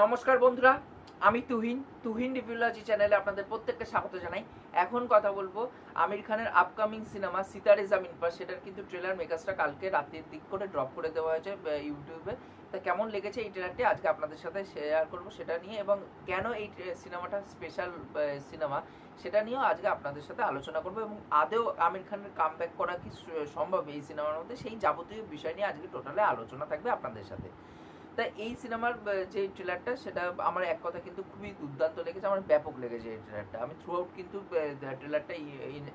নমস্কার বন্ধুরা, আমি তুহিন তুহিন রিভিউলজি চ্যানেলে আপনাদের প্রত্যেককে স্বাগত জানাই। এখন কথা বলব আমির খানের আপকামিং সিনেমা সিতারে জামিন পার সেটার কিন্তু ট্রেলার মেকার্সটা কালকে রাতের দিক করে ড্রপ করে দেওয়া হয়েছে ইউটিউবে তা কেমন লেগেছে এই ট্রেলারটি আজকে আপনাদের সাথে শেয়ার করব সেটা নিয়ে এবং কেন এই সিনেমাটা স্পেশাল সিনেমা সেটা নিয়েও আজকে আপনাদের সাথে আলোচনা করব এবং আদেও আমির খানের কাম ব্যাক করা কি সম্ভব এই সিনেমার মধ্যে? সেই যাবতীয় বিষয় নিয়ে আজকে টোটালে আলোচনা থাকবে আপনাদের সাথে। তা এই সিনেমার যে ট্রেলারটা সেটা আমার এক কথা কিন্তু খুবই দুর্দান্ত লেগেছে, আমার ব্যাপক লেগেছে এই ট্রেলারটা আমি থ্রু আউট কিন্তু ট্রেলারটা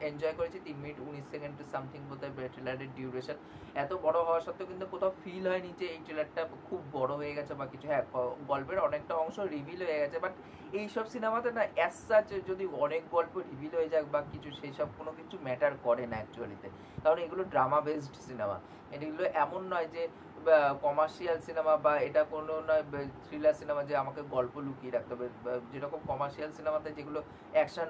এনজয় করেছি, তিন মিনিট উনিশ সেকেন্ড সামথিং বোধহয় ট্রেলারের ডিউরেশন এত বড় হওয়া সত্ত্বেও কিন্তু কোথাও ফিল হয়নি যে এই ট্রেলারটা খুব বড় হয়ে গেছে বা কিছু হ্যাঁ গল্পের অনেকটা অংশ রিভিল হয়ে গেছে বাট এইসব সিনেমাতে না অ্যাজ সাচ যদি অনেক গল্প রিভিল হয়ে যাক বা কিছু, সেই সব কোনো কিছু ম্যাটার করে না অ্যাকচুয়ালিতে কারণ এগুলো ড্রামা বেসড সিনেমা এগুলো এমন নয় যে কমার্শিয়াল সিনেমা বা এটা কোনো নয় থ্রিলার সিনেমা যে আমাকে গল্প লুকিয়ে রাখতে হবে যেরকম কমার্শিয়াল সিনেমাতে যেগুলো অ্যাকশন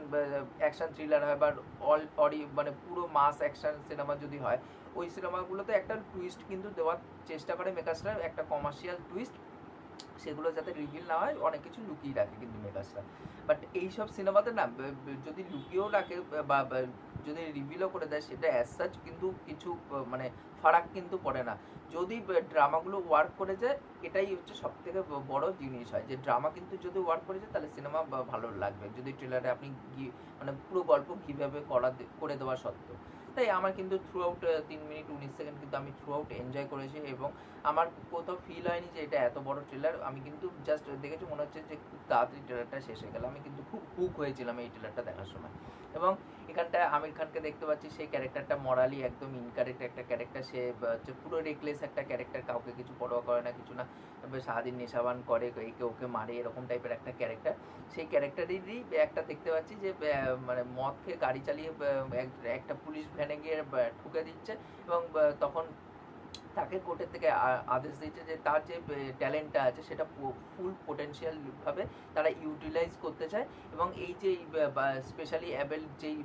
অ্যাকশন থ্রিলার হয় বা অল অডি মানে পুরো মাস অ্যাকশন সিনেমা যদি হয়, ওই সিনেমাগুলোতে একটা টুইস্ট কিন্তু দেওয়ার চেষ্টা করে মেকার্সরা, একটা কমার্শিয়াল টুইস্ট সেগুলো যাতে রিভিল না হয়, অনেক কিছু লুকিয়ে রাখে কিন্তু মেকার্সরা। বাট এইসব সিনেমাতে না যদি লুকিয়েও রাখে, বা যদি রিভিলও করে দেয়, সেটা অ্যাজ সাচ কিন্তু কিছু মানে ফারাক কিন্তু পড়ে না। যদি ড্রামাগুলো ওয়ার্ক করে যায় এটাই হচ্ছে সব থেকে বড় জিনিস হয়। যে, ড্রামা কিন্তু যদি ওয়ার্ক করে যায় তাহলে সিনেমা ভালো লাগবে। যদি ট্রেলারে আপনি মানে পুরো গল্প কীভাবে করা করে দেওয়া সত্ত্বেও। তাই আমার কিন্তু থ্রু আউট তিন মিনিট উনিশ সেকেন্ড কিন্তু আমি থ্রু আউট এনজয় করেছি এবং আমার কোথাও ফিল হয়নি যে, এটা এত বড় ট্রেলার আমি কিন্তু জাস্ট দেখেছি, মনে হচ্ছে যে, খুব তাড়াতাড়ি ট্রেলারটা শেষ হয়ে গেল। আমি কিন্তু খুব হুক হয়েছিলাম এই ট্রেলারটা দেখার সময়। এবং এখানটায় আমির খানকে দেখতে পাচ্ছি, সেই ক্যারেক্টারটা মরালি একদম ইনকারেক্ট একটা ক্যারেক্টার সে হচ্ছে পুরো রেকলেস একটা ক্যারেক্টার কাউকে কিছু পরোয়া করে না, কিছু না সারাদিন নেশাবান করে একে ওকে মারে, এরকম টাইপের একটা ক্যারেক্টার সেই ক্যারেক্টারেরই একটা দেখতে পাচ্ছি যে মানে মদ খেয়ে গাড়ি চালিয়ে এক- একটা পুলিশ ভ্যানে গিয়ে ঠুকে দিচ্ছে এবং তখন তাকে কোর্টের থেকে আদেশ দিয়েছে যে তার যে ট্যালেন্টটা আছে সেটা ফুল পোটেনশিয়াল ভাবে তারা ইউটিলাইজ করতে চায় এবং এই যে স্পেশালি অ্যাবেল যেই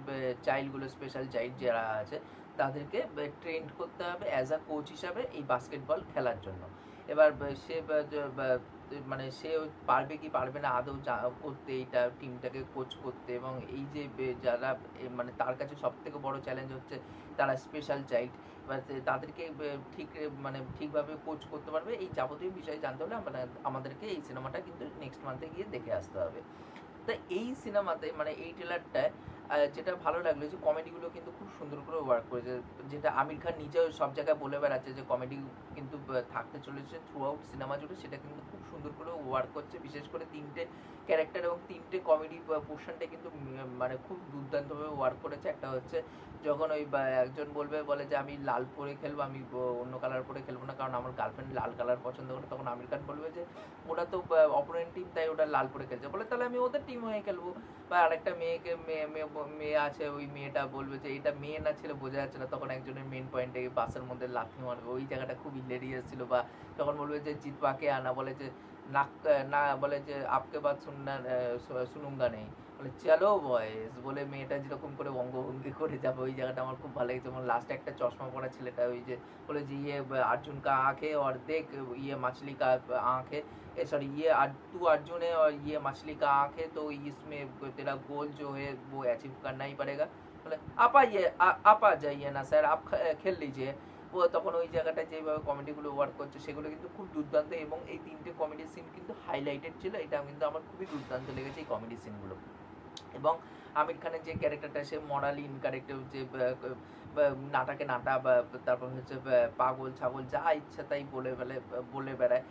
চাইল্ডগুলো স্পেশাল চাইল্ড যারা আছে তাদেরকে ট্রেন্ড করতে হবে অ্যাজ আ কোচ হিসাবে এই বাস্কেটবল খেলার জন্য। এবার সে মানে সে পারবে কি পারবে না আদৌ করতে এইটা টিমটাকে কোচ করতে এবং এই যে যারা মানে তার কাছে সব থেকে বড় চ্যালেঞ্জ হচ্ছে তারা স্পেশাল চাইল্ড তাদেরকে ঠিক মানে ঠিকভাবে কোচ করতে পারবে, এই যাবতীয় বিষয় জানতে হলে আমরা- আমাদেরকে এই সিনেমাটা কিন্তু নেক্সট মান্থে গিয়ে দেখে আসতে হবে। তা এই সিনেমাতে মানে এই ট্রেলারটায় যেটা ভালো লাগল যে কমেডিগুলো কিন্তু খুব সুন্দর করে ওয়ার্ক করেছে। যেটা আমির খান নিজেও সব জায়গায় বলে বেড়াচ্ছে যে কমেডি কিন্তু থাকতে চলেছে থ্রু আউট সিনেমা জুড়ে, সেটা কিন্তু খুব সুন্দর করে ওয়ার্ক করছে। বিশেষ করে তিনটে ক্যারেক্টার এবং তিনটে কমেডি পোর্শনটা কিন্তু মানে খুব দুর্দান্তভাবে ওয়ার্ক করেছে। একটা হচ্ছে যখন ওই একজন বলবে, বলে যে, আমি লাল পরে খেলব, আমি অন্য কালার পরে খেলব না, কারণ আমার গার্লফ্রেন্ড লাল কালার পছন্দ করে। তখন আমির খান বলবে যে ওটা তো অপোনেন্ট টিম তাই ওটা লাল পরে খেলছে। বলে, তাহলে আমি ওদের টিম হয়ে খেলব। বা, আরেকটা মেয়েকে, মেয়ে মেয়ে মেয়ে আছে, ওই মেয়েটা বলবে যে, এটা মেয়ে না ছেলে, বোঝা যাচ্ছে না। তখন একজনের মেন পয়েন্টে বাসের মধ্যে লাথি মারবে। ওই জায়গাটা খুব হিলেরিয়াস ছিল, বা, তখন বলবে যে, জিতবাকে আনা। বলে যে নাক না বলে যে আপকে বাদ শুননা শুনুঙ্গা নেই বলে চলো বয়েস বলে মেয়েটা যেরকম করে অঙ্গভঙ্গি করে যাবে ওই জায়গাটা আমার খুব ভালো লেগেছে যেমন লাস্টে একটা চশমা পরা ছেলেটা ওই যে বলে যে ইয়ে अर्जुन का आँख है और देख ये मछली का आँख है सॉरी ये अर- तू अर्जुन है और ये मछली का आँख है तो इसमें तेरा गोल जो है वो अचीव करना ही पड़ेगा बोले आप आइए आ- आप आ जाइए ना স্যার आप খ- খেল लीजिए ও তখন ওই জায়গাটা যেভাবে কমেডিগুলো ওয়ার্ক করছে, সেগুলো কিন্তু খুব দুর্দান্ত এবং এই তিনটে কমেডি সিন কিন্তু হাইলাইটেড ছিল। এটা কিন্তু আমার খুবই দুর্দান্ত লেগেছে এই কমেডি সিনগুলো এবং আমির খানের যে ক্যারেক্টারটা সে মরালি ইনক্যারেক্টার যে নাটাকে নাটা বা তারপর হচ্ছে পাগল ছাগল, যা ইচ্ছা তাই বলে ফেলে, বলে বেড়ায়।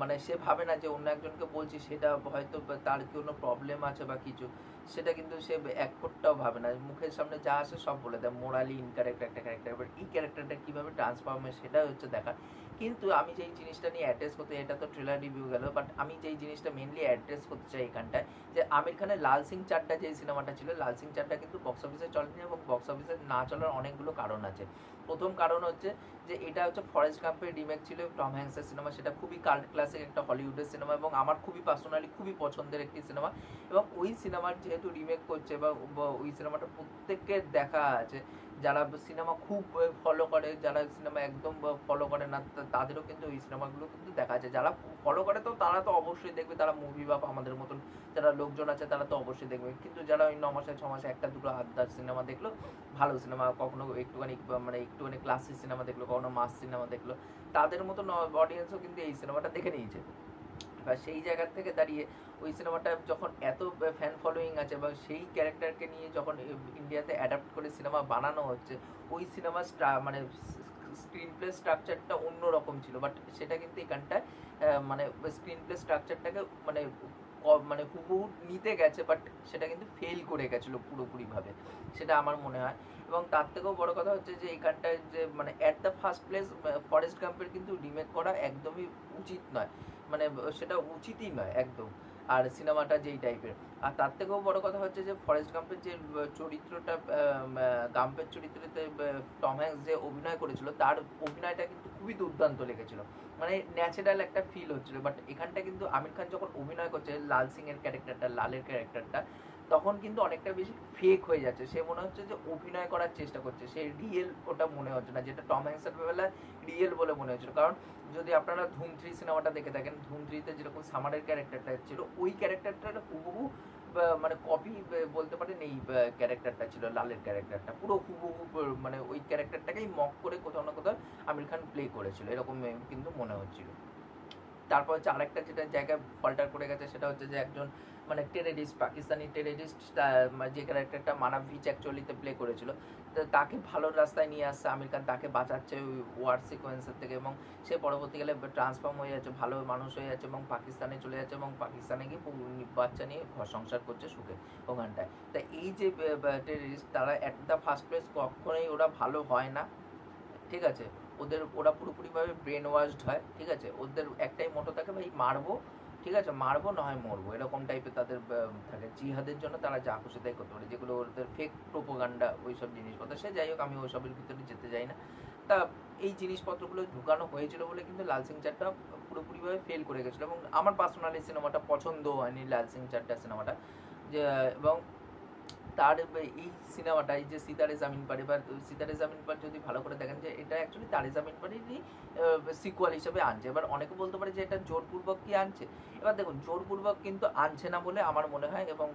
মানে সে ভাবে না যে অন্য একজনকে বলছি, সেটা হয়তো তার কোনো প্রবলেম আছে বা কিছু। সেটা কিন্তু সে এক ফোঁটটাও ভাবে না। মুখের সামনে যা আসে সব বলে দেয়। মোরালি ইনক্যারেক্ট একটা ক্যারেক্টার এবার এই ক্যারেক্টারটা কীভাবে ট্রান্সফর্ম হয় সেটা হচ্ছে দেখার। কিন্তু আমি যেই জিনিসটা নিয়ে অ্যাড্রেস করতে এটা তো ট্রেলার রিভিউ গেল বাট আমি যেই জিনিসটা মেনলি অ্যাড্রেস করতে চাই এখানটায়, যে আমির খানের লাল সিং চারটা যে সিনেমাটা ছিল, লাল সিং চারটা কিন্তু বক্স অফিসে চলেনি এবং বক্স অফিসে না চলার অনেকগুলো কারণ আছে। প্রথম কারণ হচ্ছে যে এটা হচ্ছে ফরেস্ট গাম্পের রিমেক ছিল টম হ্যাংসের সিনেমা সেটা খুবই কাল্ট ক্লাসিক একটা হলিউডের সিনেমা এবং আমার খুবই পার্সোনালি খুবই পছন্দের একটি সিনেমা এবং ওই সিনেমার যেহেতু রিমেক করছে বা ওই সিনেমাটা প্রত্যেকের দেখা আছে, যারা সিনেমা খুব ফলো করে, যারা সিনেমা একদম ফলো করে না তাদেরও কিন্তু ওই সিনেমাগুলো কিন্তু দেখা যায় যারা ফলো করে তো তারা তো অবশ্যই দেখবে, তারা মুভি বা আমাদের মতন যারা লোকজন আছে তারা তো অবশ্যই দেখবে। কিন্তু যারা ওই ন মাসে ছ মাসে একটা দুটো আধদার সিনেমা দেখল, ভালো সিনেমা, কখনো একটুখানি মানে একটুখানি ক্লাসিক সিনেমা দেখল, কখনো মাস সিনেমা দেখল, তাদের মতন অডিয়েন্সও কিন্তু এই সিনেমাটা দেখে নিয়েছে। এবার সেই জায়গার থেকে দাঁড়িয়ে ওই সিনেমাটা যখন এত ফ্যান ফলোয়িং আছে বা সেই ক্যারেক্টারকে নিয়ে যখন ইন্ডিয়াতে অ্যাডাপ্ট করে সিনেমা বানানো হচ্ছে, ওই সিনেমা মানে স্ক্রিন প্লে স্ট্রাকচারটা অন্যরকম ছিল। বাট সেটা কিন্তু এখানটায় মানে স্ক্রিন প্লে স্ট্রাকচারটাকে মানে মানে হুবহু নিতে গেছে বাট সেটা কিন্তু ফেল করে গেছিল পুরোপুরিভাবে। সেটা আমার মনে হয়। এবং তার থেকেও বড় কথা হচ্ছে যে এখানটায় যে মানে at the first place Forrest গাম্পের কিন্তু রিমেক করা একদমই উচিত নয়। মানে সেটা উচিতই নয়, একদম। আর সিনেমাটা যেই টাইপের। আর তার থেকেও বড় কথা হচ্ছে যে, ফরেস্ট গাম্পের যে চরিত্রটা গাম্পের চরিত্রতে টম হ্যাংস যে অভিনয় করেছিল, তার অভিনয়টা কিন্তু খুবই দুর্দান্ত লেগেছিল। মানে ন্যাচারাল একটা ফিল হচ্ছিল। বাট এখানটা কিন্তু আমির খান যখন অভিনয় করছে, লাল সিং এর ক্যারেক্টারটা লালের ক্যারেক্টারটা তখন কিন্তু অনেকটা বেশি ফেক হয়ে যাচ্ছে। সে মনে হচ্ছে যে অভিনয় করার চেষ্টা করছে। সে রিয়েল ওটা মনে হচ্ছে না, যেটা টম হ্যাঙ্কসের বেলায় রিয়েল বলে মনে হচ্ছিল। কারণ যদি আপনারা ধুম থ্রি সিনেমাটা দেখে থাকেন ধুম থ্রিতে যেরকম সামারের ক্যারেক্টারটা ছিল, ওই ক্যারেক্টারটা হুবহু মানে কপি বলতে পারেন এই ক্যারেক্টারটা ছিল, লালের ক্যারেক্টারটা পুরো হুবহু মানে ওই ক্যারেক্টারটাকেই মক করে কোথাও না কোথাও আমির খান প্লে করেছিল। এরকম কিন্তু মনে হচ্ছিল। তারপর হচ্ছে আরেকটা যেটা জায়গায় ফল্টার করে গেছে, সেটা হচ্ছে যে একজন মানে টেররিস্ট পাকিস্তানি টেররিস্ট যে ক্যারেক্টারটা মানব ভিচ অ্যাকচুয়ালিতে প্লে করেছিল। তাকে ভালো রাস্তায় নিয়ে আসছে আমির খান, তাকে বাঁচাচ্ছে ওই ওয়ার সিকোয়েন্সের থেকে এবং সে পরবর্তীকালে ট্রান্সফর্ম হয়ে যাচ্ছে, ভালো মানুষ হয়ে যাচ্ছে এবং পাকিস্তানে চলে যাচ্ছে এবং পাকিস্তানে গিয়ে বাচ্চা নিয়ে ঘর সংসার করছে সুখে ওখানটায়। তা এই যে টেররিস্ট তারা অ্যাট দ্য ফার্স্ট প্লেস কখনোই ওরা ভালো হয় না, ঠিক আছে? ওদের, ওরা পুরোপুরিভাবে ব্রেন ওয়াশড হয়, ঠিক আছে? ওদের একটাই মোটো থাকে, ভাই, মারবো ঠিক আছে, মারবো না হয় মরবো। এরকম টাইপের তাদের থাকে। জিহাদের জন্য তারা যা খুশি তাই করতে পারে। যেগুলো ওদের ফেক প্রোপোগান্ডা ওই সব জিনিসপত্র। সে যাই হোক, আমি ওই সবের ভিতরে যেতে যাই না। তা এই জিনিসপত্রগুলো ঢুকানো হয়েছিল বলে কিন্তু লাল সিং চারটা পুরোপুরিভাবে ফেল করে গেছিল। এবং আমার পার্সোনালি সিনেমাটা পছন্দ হয়নি, লাল সিং চারটা সিনেমাটা যে, এবং তার এই সিনেমাটা, এই যে সিতারে জামিন পার, এবার সিতারে জামিন পার যদি ভালো করে দেখেন যে এটা অ্যাকচুয়ালি তারে জামিন পারেরই সিকুয়াল হিসেবে আনছে। এবার অনেকে বলতে পারে যে এটা জোরপূর্বক কি আনছে? এবার দেখুন, জোরপূর্বক কিন্তু আনছে না বলে আমার মনে হয় এবং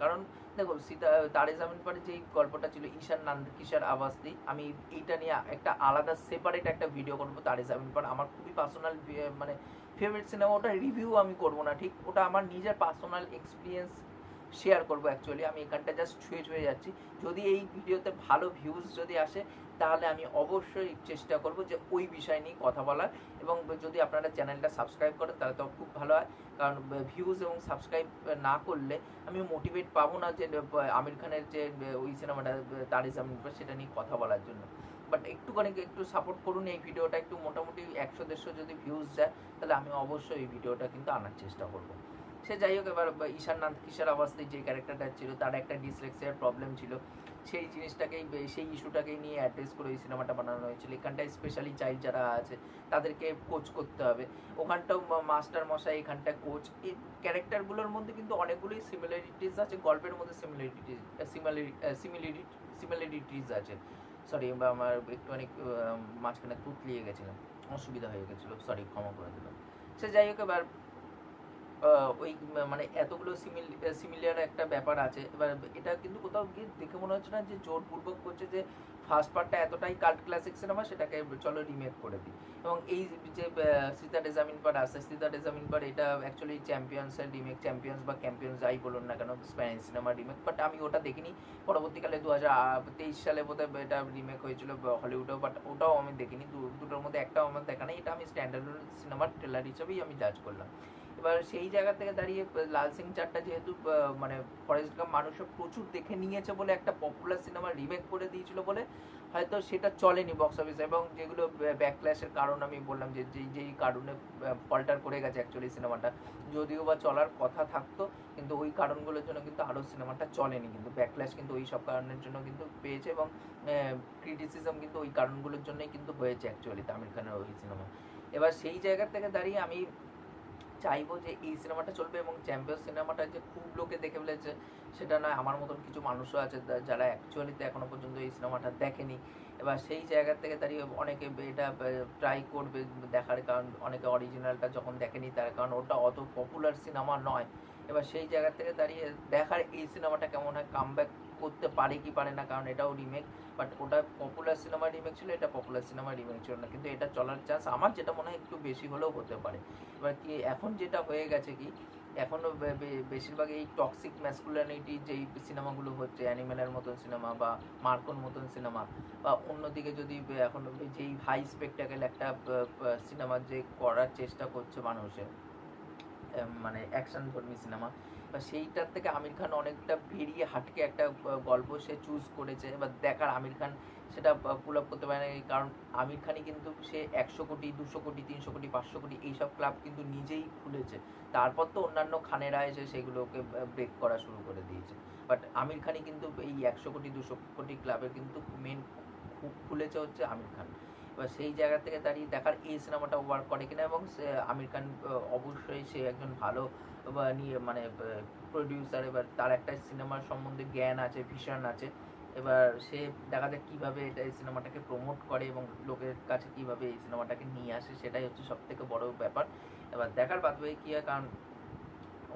কারণ দেখুন, সীতা, তারে জামিন পারে যেই গল্পটা ছিল, ঈশান নান্দ, কিশোর আবাসদি আমি এইটা নিয়ে একটা আলাদা সেপারেট একটা ভিডিও করব তারে জামিন পার। আমার খুবই পার্সোনাল মানে ফেভারিট সিনেমা ওটা রিভিউ আমি করব না, ঠিক? ওটা আমার নিজের পার্সোনাল এক্সপিরিয়েন্স শেয়ার করব অ্যাকচুয়ালি আমি এখানটা জাস্ট ছুঁয়ে ছুঁয়ে যাচ্ছি। যদি এই ভিডিওতে ভালো ভিউজ যদি আসে, তাহলে আমি অবশ্যই চেষ্টা করব যে ওই বিষয় নিয়ে কথা বলার। এবং যদি আপনারা চ্যানেলটা সাবস্ক্রাইব করেন, তাহলে তো খুব ভালো হয়। কারণ ভিউজ এবং সাবস্ক্রাইব না করলে আমি মোটিভেট পাবো না যে আমির খানের যে ওই সিনেমাটা তার পার সেটা নিয়ে কথা বলার জন্য। বাট একটুখানি একটু সাপোর্ট করুন এই ভিডিওটা, একটু মোটামুটি একশো দেড়শো যদি ভিউজ যায়, তাহলে আমি অবশ্যই এই ভিডিওটা কিন্তু আনার চেষ্টা করব। সে যাই হোক এবার ঈশান নাথ কিশোর আবাসতে যে ক্যারেক্টারটা ছিল তার একটা ডিসলেক্সিয়ার প্রবলেম ছিল। সেই জিনিসটাকেই সেই ইস্যুটাকেই নিয়ে অ্যাড্রেস করে ওই সিনেমাটা বানানো হয়েছিল। এখানটায় স্পেশালি চাইল্ড যারা আছে তাদেরকে কোচ করতে হবে। ওখানটাও মাস্টার মশাই এখানটায় কোচ এই ক্যারেক্টারগুলোর মধ্যে কিন্তু অনেকগুলোই সিমিলারিটিস আছে গল্পের মধ্যে সিমিলারিটিস সিমিলারি সিমিলারিটিস আছে। সরি আমার একটুখানি আহ, মাঝখানে তুতলিয়ে গেছিলাম। অসুবিধা হয়ে গেছিল। সরি ক্ষমা করে দিলাম। সে যাই হোক এবার ওই মানে এতগুলো সিমিল সিমিলার একটা ব্যাপার আছে। এবার এটা কিন্তু কোথাও গিয়ে দেখে মনে হচ্ছে না যে জোরপূর্বক করছে যে ফার্স্ট পার্টটা এতটাই কাল্ট ক্লাসিক সিনেমা সেটাকে চলো রিমেক করে দিই। এবং এই যে সীতা ডেজামিন পার আছে সীতা ডেজামিন পার এটা অ্যাকচুয়ালি চ্যাম্পিয়ন্সের রিমেক চ্যাম্পিয়ন্স বা চ্যাম্পিয়ন্স যাই বলুন না কেন স্প্যানিশ সিনেমা রিমেক বাট আমি ওটা দেখিনি। পরবর্তীকালে দু তেইশ সালে বোধহয় এটা রিমেক হয়েছিল হলিউডেও বাট ওটাও আমি দেখিনি। দুটোর মধ্যে একটাও আমার দেখা নেই। এটা আমি স্ট্যান্ডার্ড সিনেমার ট্রেলার হিসেবেই আমি জাজ করলাম। এবার সেই জায়গা থেকে দাঁড়িয়ে লাল সিং চারটা যেহেতু মানে ফরেস্ট গাম মানুষও প্রচুর দেখে নিয়েছে বলে একটা পপুলার সিনেমা রিমেক করে দিয়েছিল বলে, হয়তো সেটা চলেনি বক্স অফিসে এবং যেগুলো ব্যাকল্যাশের কারণ আমি বললাম যে, যেই যেই কারণে ফল্টার করে গেছে অ্যাকচুয়ালি সিনেমাটা যদিও বা চলার কথা থাকতো, কিন্তু ওই কারণগুলোর জন্য কিন্তু আরও সিনেমাটা চলেনি। কিন্তু ব্যাকল্যাশ কিন্তু ওই সব কারণের জন্য কিন্তু পেয়েছে এবং ক্রিটিসিজম কিন্তু ওই কারণগুলোর জন্যই কিন্তু হয়েছে অ্যাকচুয়ালি আমির খানের ওই সিনেমা এবার সেই জায়গা থেকে দাঁড়িয়ে আমি চাইব যে এই সিনেমাটা চলবে এবং চ্যাম্পিয়ন সিনেমাটা যে খুব লোকে দেখে ফেলেছে, সেটা নয়, আমার মতন কিছু মানুষও আছে যারা অ্যাকচুয়ালিতে এখনও পর্যন্ত এই সিনেমাটা দেখেনি। এবার সেই জায়গা থেকে দাঁড়িয়ে অনেকে এটা ট্রাই করবে দেখার, কারণ অনেকে অরিজিনালটা যখন দেখেনি তার, কারণ ওটা অত পপুলার সিনেমা নয়। এবার সেই জায়গা থেকে দাঁড়িয়ে দেখার এই সিনেমাটা কেমন হয় কামব্যাক করতে পারে কি পারে না, কারণ এটাও রিমেক বাট ওটা পপুলার সিনেমা রিমেক ছিল, এটা পপুলার সিনেমা রিমেক ছিল না, কিন্তু এটা চলার চান্স আমার যেটা মনে হয় একটু বেশি হলেও হতে পারে। এবার কি এখন যেটা হয়ে গেছে কি এখনও বেশিরভাগ এই টক্সিক ম্যাসকুলানিটি যেই সিনেমাগুলো হচ্ছে অ্যানিমেলের মতন সিনেমা বা মার্কোর মতন সিনেমা বা অন্যদিকে যদি এখন যেই হাই স্পেকটাকেল একটা সিনেমা যে করার চেষ্টা করছে মানুষের মানে অ্যাকশন ধর্মী সিনেমা সেইটার থেকে আমির খান অনেকটা বেরিয়ে হাটকে একটা গল্প সে চুজ করেছে এবার দেখার আমির খান সেটা পুল আপ করতে পারে না কারণ আমির খানই কিন্তু সে একশো কোটি, দুশো কোটি, তিনশো কোটি, পাঁচশো কোটি এইসব ক্লাব কিন্তু নিজেই খুলেছে। তারপর তো অন্যান্য খানেরা এসে সেগুলোকে ব্রেক করা শুরু করে দিয়েছে। বাট আমির খানই কিন্তু এই একশো কোটি, দুশো কোটি ক্লাবের কিন্তু মেন খুলেছে হচ্ছে আমির খান। এবার সেই জায়গা থেকে দাঁড়িয়ে দেখার এই সিনেমাটা ওয়ার্ক করে কিনা এবং সে আমির খান অবশ্যই সে একজন ভালো বা নিয়ে মানে প্রডিউসার এবার তার একটা সিনেমার সম্বন্ধে জ্ঞান আছে ভিশন আছে এবার সে দেখা যাক কীভাবে এটা এই সিনেমাটাকে প্রমোট করে এবং লোকের কাছে কীভাবে এই সিনেমাটাকে নিয়ে আসে সেটাই হচ্ছে সব থেকে বড় ব্যাপার। এবার দেখার বাদ বাকি কী হয় কারণ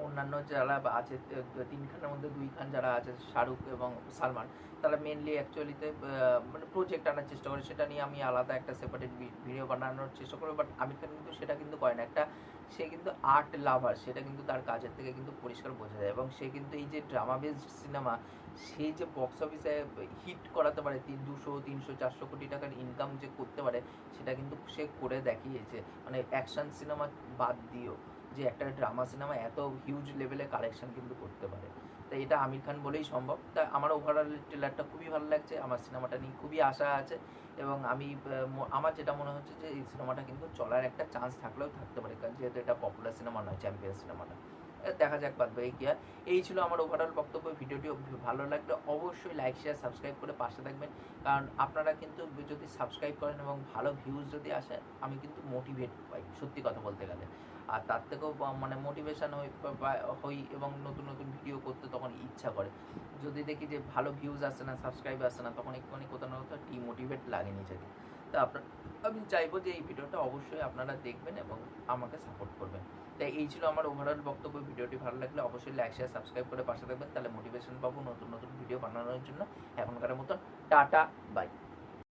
অন্যান্য যারা আছে আহ, তিন খানের মধ্যে দুই খান যারা আছে শাহরুখ এবং সালমান তারা মেনলি অ্যাকচুয়ালিতে মানে প্রজেক্ট আনার চেষ্টা করে সেটা নিয়ে আমি আলাদা একটা সেপারেট ভিডিও বানানোর চেষ্টা করি বাট খান কিন্তু সেটা কিন্তু করে না। একটা সে কিন্তু আর্ট লাভার সেটা কিন্তু তার কাজের থেকে কিন্তু পরিষ্কার বোঝা যায় এবং সে কিন্তু এই যে ড্রামা বেসড সিনেমা সেই যে বক্স অফিসে হিট করাতে পারে, তিন, দুশো, তিনশো, চারশো কোটি টাকার ইনকাম যে করতে পারে, সেটা কিন্তু সে করে দেখিয়েছে। মানে অ্যাকশন সিনেমা বাদ দিয়েও যে একটা ড্রামা সিনেমা এত হিউজ লেভেলে কালেকশন কিন্তু করতে পারে। তাই এটা আমির খান বলেই সম্ভব। তাই আমার ওভারঅল ট্রেলারটা খুবই ভালো লাগছে, আমার সিনেমাটা নিয়ে খুবই আশা আছে এবং আমি আমার যেটা মনে হচ্ছে যে এই সিনেমাটা কিন্তু চলার একটা চান্স থাকলেও থাকতে পারে, কারণ যেহেতু এটা পপুলার সিনেমা নয় চ্যাম্পিয়ন সিনেমাটা দেখা যাক বাদ বাকি কি এই ছিল আমার ওভারঅল বক্তব্য, ভিডিওটি ভালো লাগলে অবশ্যই লাইক শেয়ার সাবস্ক্রাইব করে পাশে থাকবেন। কারণ আপনারা কিন্তু যদি সাবস্ক্রাইব করেন এবং ভালো ভিউজ যদি আসে, আমি কিন্তু মোটিভেট পাই সত্যি কথা বলতে গেলে। আর তার থেকেও মানে মোটিভেশন হই এবং নতুন নতুন ভিডিও করতে তখন ইচ্ছা করে। যদি দেখি যে ভালো ভিউজ আসছে না সাবস্ক্রাইব আসছে না, তখন একটুখানি কোথাও না কোথাও ডিমোটিভেট লাগে নিজেকে। তো আপনার, আমি চাইব যে এই ভিডিওটা অবশ্যই আপনারা দেখবেন এবং আমাকে সাপোর্ট করবেন। তাই এই ছিল আমার ওভারঅল বক্তব্য। ভিডিওটি ভালো লাগলে অবশ্যই লাইক শেয়ার সাবস্ক্রাইব করে পাশে থাকবেন। তাহলে মোটিভেশন পাবো নতুন নতুন ভিডিও বানানোর জন্য। এখনকার মতন টাটা বাই